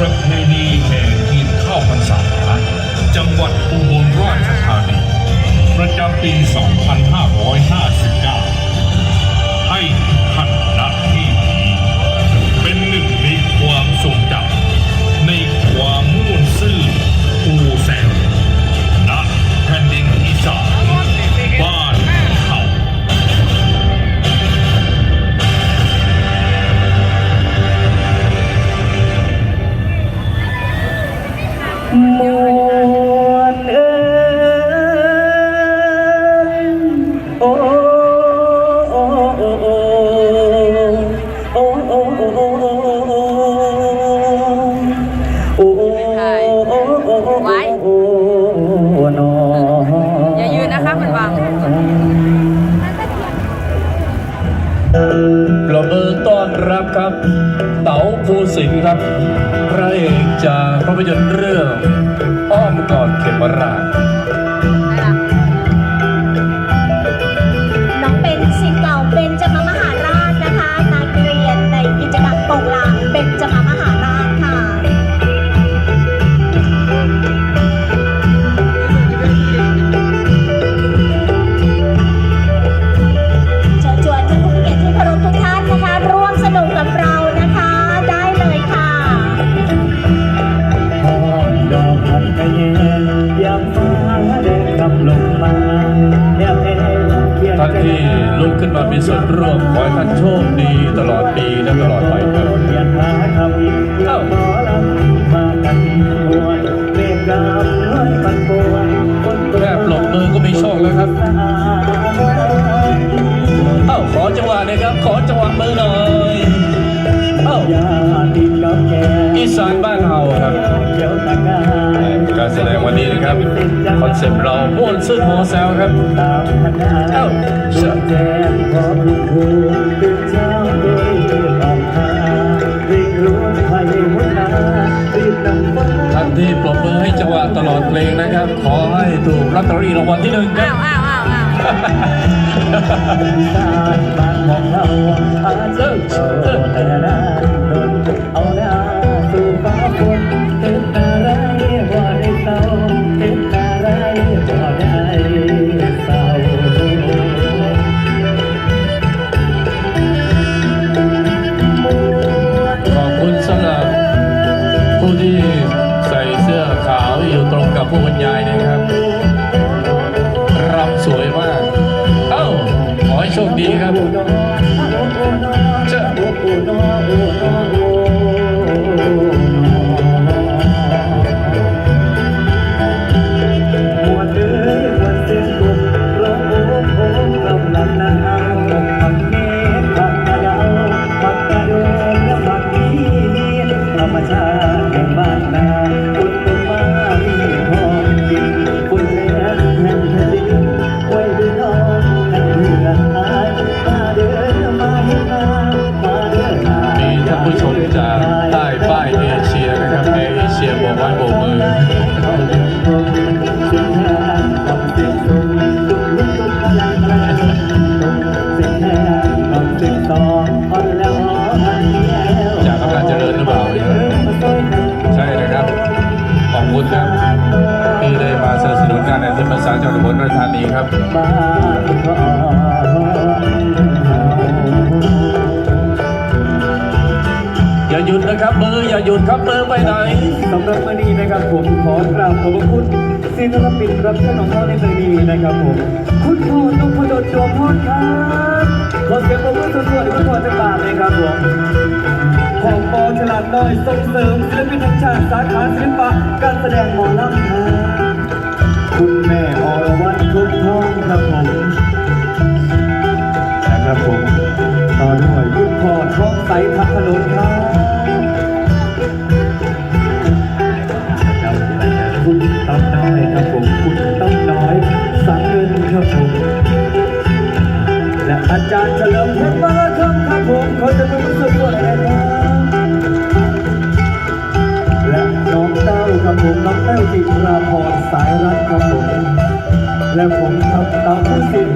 ประเพณีแห่งกินข้าวพรรษา จังหวัดอุบลราชธานี ประจำปี 2559 ให้ทัน อต้อนรับครับเต๋าภูสิงครับพระเอกจากภาพยนตร์เรื่อง อ้อมกอดเขมราช ที่ลุกขึ้นมามีส่วนร่วมขอให้ท่านโชคดีตลอดปีและตลอดไปครับเขียนหาคำเอ้าหมอลำมากันมวนเรียกกำน้อยมันปวนคนตัวแค่ปลบมือก็มีโชคแล้วครับ เอ้าขอจังหวะน่อยครับ ขอจังหวะมือหน่อย เอ้าอีสานบ้านเฮาครับ การแสดงวันนี้นะครับคอนเซ็ปต์เราม่วนซื่นโมแซวครับตามคณะเอ้าดวงแจมพร้อมครูตื่นเช้าด้วยออกมารีบรู้ไทยหัวหน้ารีบนำฟ้าท่านที่ปรบมือให้จังหวะตลอดเพลงนะครับ ขอให้ถูกลอตเตอรี่รางวัลที่หนึ่งครัอ้าบวอ้าวอ้าวอ้าวสานบ้านของเราอาจจะโตแต่นานดนเอาหน้าสู่ฟ้าฝนเห็น อ อย่าหยุดนะครับมืออย่าหยุดครับมือไปไหนสำหรับวันนี้นะครับผมขอกราบขอบคุณศิลปินรับเชิญของเราในวันนี้นะครับผมคุณพ่อนพดลดวงพรครับขอเสียงปรบมือสุดๆให้คุณพ่อจังบาทเลยครับผมของปอฉลาดน้อยส่งเสริมศิลปินแห่งชาติสาขาศิลปะการแสดงหมอลำครับ กับผมน้อแต้จิราพรสายรัตน์ครับผมและผมครับตามผู้สิ่ง